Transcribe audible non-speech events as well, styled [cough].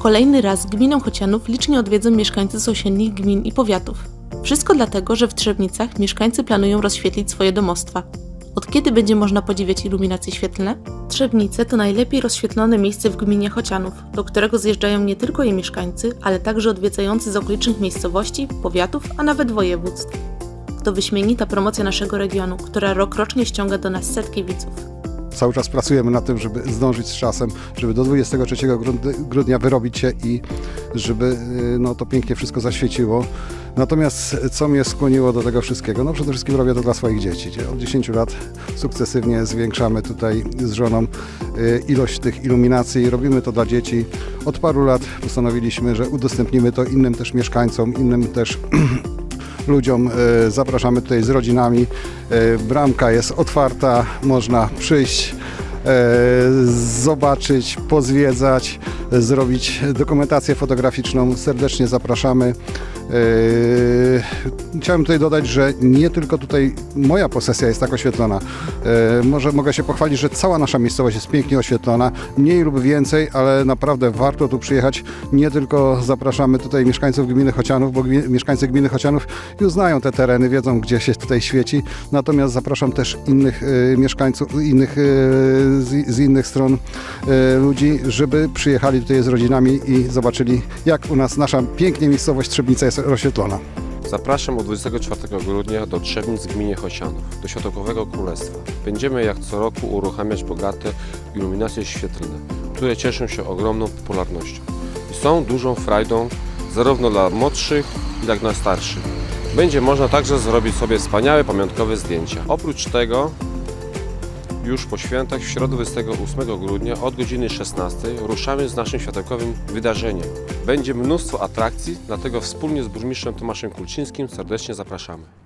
Kolejny raz gminę Chocianów licznie odwiedzą mieszkańcy sąsiednich gmin i powiatów. Wszystko dlatego, że w Trzebnicach mieszkańcy planują rozświetlić swoje domostwa. Od kiedy będzie można podziwiać iluminacje świetlne? Trzebnice to najlepiej rozświetlone miejsce w gminie Chocianów, do którego zjeżdżają nie tylko jej mieszkańcy, ale także odwiedzający z okolicznych miejscowości, powiatów, a nawet województw. To wyśmienita promocja naszego regionu, która rokrocznie ściąga do nas setki widzów. Cały czas pracujemy nad tym, żeby zdążyć z czasem, żeby do 23 grudnia- wyrobić się i żeby y, no, to pięknie wszystko zaświeciło. Natomiast co mnie skłoniło do tego wszystkiego? No przede wszystkim robię to dla swoich dzieci. Od 10 lat sukcesywnie zwiększamy tutaj z żoną y, ilość tych iluminacji. Robimy to dla dzieci. Od paru lat postanowiliśmy, że udostępnimy to innym też mieszkańcom, innym też [clears throat] ludziom. e, Zapraszamy tutaj z rodzinami. E, Bramka jest otwarta, można przyjść, e, zobaczyć, pozwiedzać, zrobić dokumentację fotograficzną. Serdecznie zapraszamy. E, Chciałem tutaj dodać, że nie tylko tutaj moja posesja jest tak oświetlona. E, Może mogę się pochwalić, że cała nasza miejscowość jest pięknie oświetlona, mniej lub więcej, ale naprawdę warto tu przyjechać. Nie tylko zapraszamy tutaj mieszkańców gminy Chocianów, bo mieszkańcy gminy Chocianów już znają te tereny, wiedzą gdzie się tutaj świeci. Natomiast zapraszam też innych e, mieszkańców, innych, z, innych stron ludzi, żeby przyjechali tutaj z rodzinami i zobaczyli jak u nas nasza pięknie miejscowość Trzebnica jest rozświetlona. Zapraszam od 24 grudnia do Trzebnic w gminie Chosianów, do Światłowego Królestwa. Będziemy jak co roku uruchamiać bogate iluminacje świetlne, które cieszą się ogromną popularnością i są dużą frajdą zarówno dla młodszych, jak i dla starszych. Będzie można także zrobić sobie wspaniałe pamiątkowe zdjęcia. Oprócz tego już po świętach w środę 28 grudnia od godziny 16 ruszamy z naszym światełkowym wydarzeniem. Będzie mnóstwo atrakcji, dlatego wspólnie z burmistrzem Tomaszem Kulczyńskim serdecznie zapraszamy.